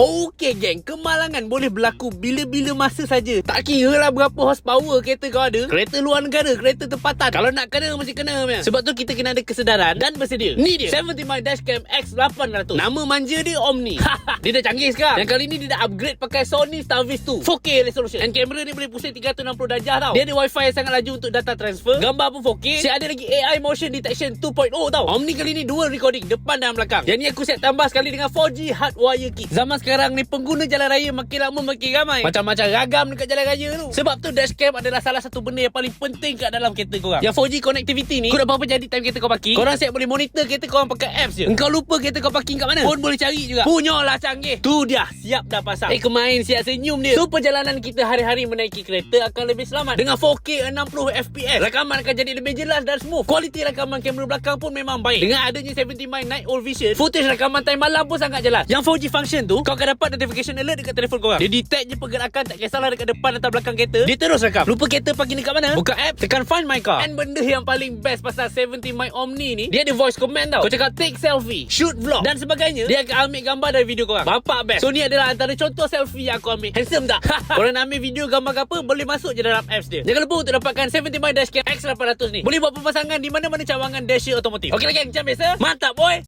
Okey geng, kemalangan boleh berlaku bila-bila masa saja. Tak kira lah berapa horsepower kereta kau ada. Kereta luar negara, kereta tempatan. Kalau nak kena, mesti kena punya. Sebab tu kita kena ada kesedaran dan bersedia. Ni dia, 70 my dashcam X800. Nama manja dia Omni. dia dah canggih sekarang. Yang kali ni dia dah upgrade pakai Sony Starvis 2. 4K resolution. Dan kamera ni boleh pusing 360 darjah tau. Dia ada wifi yang sangat laju untuk data transfer. Gambar pun 4K. Siap ada lagi AI motion detection 2.0 tau. Omni kali ni dual recording depan dan belakang. Ni aku set tambah sekali dengan 4G hardwire kit. Zaman sekarang ni pengguna jalan raya makin lama makin ramai. Macam-macam ragam dekat jalan raya tu. Sebab tu dashcam adalah salah satu benda yang paling penting kat dalam kereta korang. Yang 4G connectivity ni, kau nak apa-apa jadi time kereta kau parking, korang siap boleh monitor kereta korang pakai apps je. Engkau lupa kereta kau parking kat mana? Pun boleh cari juga. Punyalah canggih. Tu dia, siap dah pasang. Eh kemain siap senyum dia. So perjalanan kita hari-hari menaiki kereta akan lebih selamat. Dengan 4K 60 FPS. Rakaman akan jadi lebih jelas dan smooth. Kualiti rakaman kamera belakang pun memang baik. Dengan adanya 70 my night old vision, footage rakaman time malam pun sangat jelas. Yang 4G function tu, kau akan dapat notification alert dekat telefon korang. Dia detect je pergerakan tak kisahlah dekat depan atau belakang kereta. Dia terus rakam. Lupa kereta parking dekat mana? Buka app, tekan find my car. And benda yang paling best pasal 70 my Omni ni, dia ada voice command tau. Kau cakap take selfie, shoot vlog dan sebagainya. Dia akan ambil gambar dari video korang. Bapak best. So ni adalah antara contoh selfie yang aku ambil. Handsome tak? korang nak ambil video gambar ke apa, boleh masuk je dalam apps dia. Jangan lupa untuk dapatkan 70 my dashcam X800 ni. Boleh buat pemasangan di mana-mana cawangan dasher otomotif. Okey lagi macam biasa. Mantap boy.